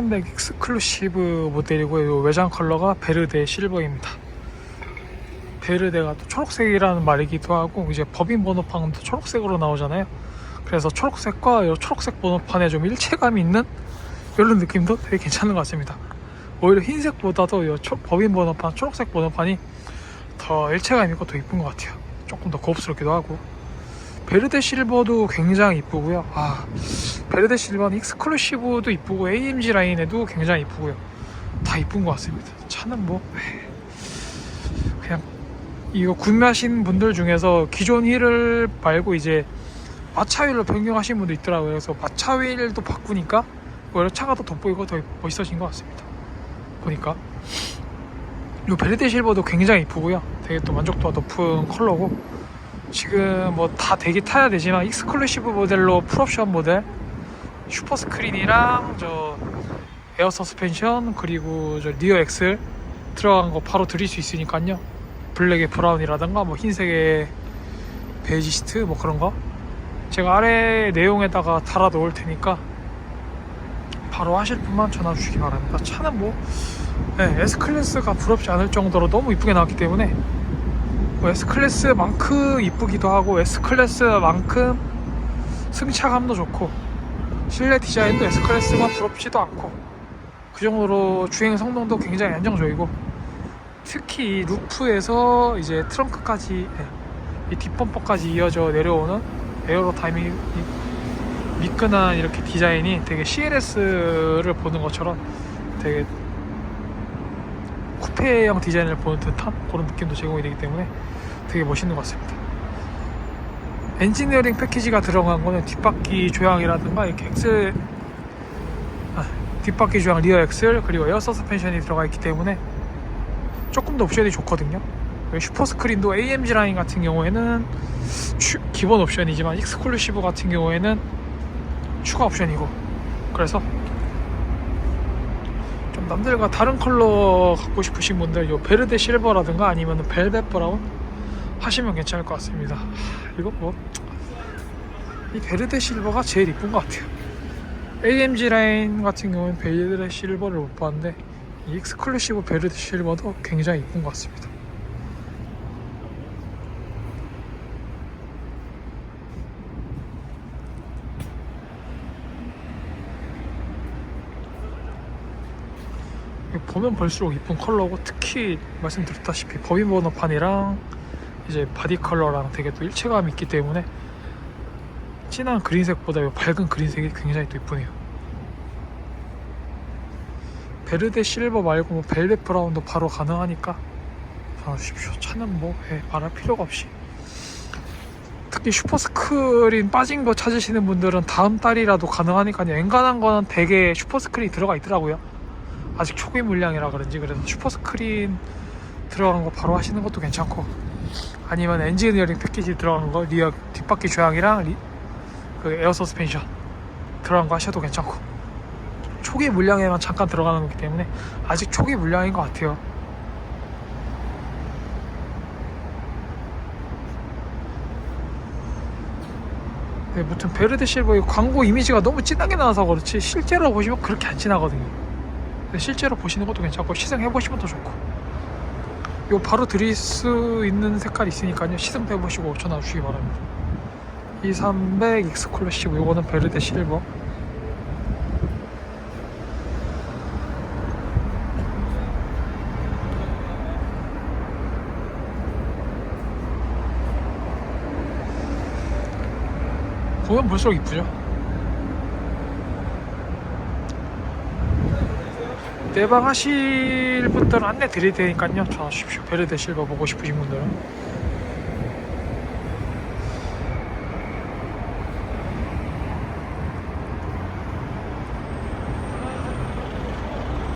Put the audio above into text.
300 익스클루시브 모델이고요. 요 외장 컬러가 베르데 실버입니다. 베르데가 또 초록색이라는 말이기도 하고 이제 법인 번호판은 또 초록색으로 나오잖아요. 그래서 초록색과 요 초록색 번호판에 좀 일체감이 있는 이런 느낌도 되게 괜찮은 것 같습니다. 오히려 흰색보다도 요 초- 법인 번호판, 초록색 번호판이 더 일체감 있고 더 이쁜 것 같아요. 조금 더 고급스럽기도 하고. 베르데 실버도 굉장히 이쁘고요. 아, 베르데 실버는 익스클루시브도 이쁘고 AMG 라인에도 굉장히 이쁘고요. 다 이쁜 것 같습니다. 차는 뭐 그냥 이거 구매하신 분들 중에서 기존 휠을 말고 이제 마차 휠로 변경하신 분도 있더라고요. 그래서 마차 휠도 바꾸니까 오히려 차가 더 돋보이고 더 멋있어진 것 같습니다. 보니까 이 베르데 실버도 굉장히 이쁘고요. 되게 또 만족도가 높은 컬러고 지금 뭐다 되게 타야 되지만 익스클루시브 모델로 풀옵션 모델 슈퍼 스크린이랑 저 에어 서스펜션 그리고 저 리어 엑셀 들어간 거 바로 드릴 수 있으니까요. 블랙의 브라운이라든가 뭐 흰색의 베이지스트 뭐 그런 거 제가 아래 내용에다가 달아 놓을 테니까 바로 하실 분만 전화 주시기 바랍니다. 차는 뭐 네, S 클래스가 부럽지 않을 정도로 너무 이쁘게 나왔기 때문에 뭐 S 클래스만큼 이쁘기도 하고 S 클래스만큼 승차감도 좋고 실내 디자인도 S 클래스가 부럽지도 않고 그 정도로 주행 성능도 굉장히 안정적이고 특히 이 루프에서 이제 트렁크까지 예, 이 뒷범퍼까지 이어져 내려오는 에어로다이밍 이 미끈한 이렇게 디자인이 되게 CLS를 보는 것처럼 되게 쿠페형 디자인을 보는 듯한 그런 느낌도 제공이 되기 때문에 되게 멋있는 것 같습니다. 엔지니어링 패키지가 들어간 거는 뒷바퀴 조향이라든가 이렇게 엑셀 아, 뒷바퀴 조향 리어 엑셀 그리고 에어 서스펜션이 들어가 있기 때문에 조금 더 옵션이 좋거든요. 그리고 슈퍼 스크린도 AMG 라인 같은 경우에는 추- 기본 옵션이지만 익스클루시브 같은 경우에는 추가 옵션이고 그래서 좀 남들과 다른 컬러 갖고 싶으신 분들 요 베르데 실버라든가 아니면 벨벳 브라운 하시면 괜찮을 것 같습니다. 하, 이거 뭐 이 베르데 실버가 제일 이쁜 것 같아요. AMG 라인 같은 경우는 베르데 실버를 못 봤는데 이 익스클루시브 베르데 실버도 굉장히 이쁜 것 같습니다. 보면 볼수록 이쁜 컬러고 특히 말씀드렸다시피 법인 번호판이랑 이제 바디 컬러랑 되게 또 일체감이 있기 때문에 진한 그린색보다 이 밝은 그린색이 굉장히 또 이쁘네요. 베르데 실버 말고 뭐 벨벳 브라운도 바로 가능하니까 전화주십시오. 차는 뭐 예, 말할 필요가 없이 특히 슈퍼 스크린 빠진 거 찾으시는 분들은 다음 달이라도 가능하니까요. 엔간한 거는 대개 슈퍼 스크린이 들어가 있더라고요. 아직 초기 물량이라 그런지 그래서 슈퍼 스크린 들어간 거 바로 하시는 것도 괜찮고 아니면 엔지니어링 패키지 들어간 거 리어 뒷바퀴 조향이랑 리, 그 에어 서스펜션 들어간 거 하셔도 괜찮고 초기 물량에만 잠깐 들어가는 거기 때문에 아직 초기 물량인 것 같아요. 네, 무튼 베르데 실버의 광고 이미지가 너무 진하게 나와서 그렇지 실제로 보시면 그렇게 안 진하거든요. 근데 실제로 보시는 것도 괜찮고 시승해 보시면 더 좋고. 요 바로 드릴 수 있는 색깔이 있으니까요. 시승도 해보시고 전화 주시기 바랍니다. 2300 익스클루시브 요거는 베르데 실버. 보면 볼수록 이쁘죠. 내방 하실 분들은 안내 드릴 테니까요. 전화 주십시오. 베르데 실버 보고 싶으신 분들은.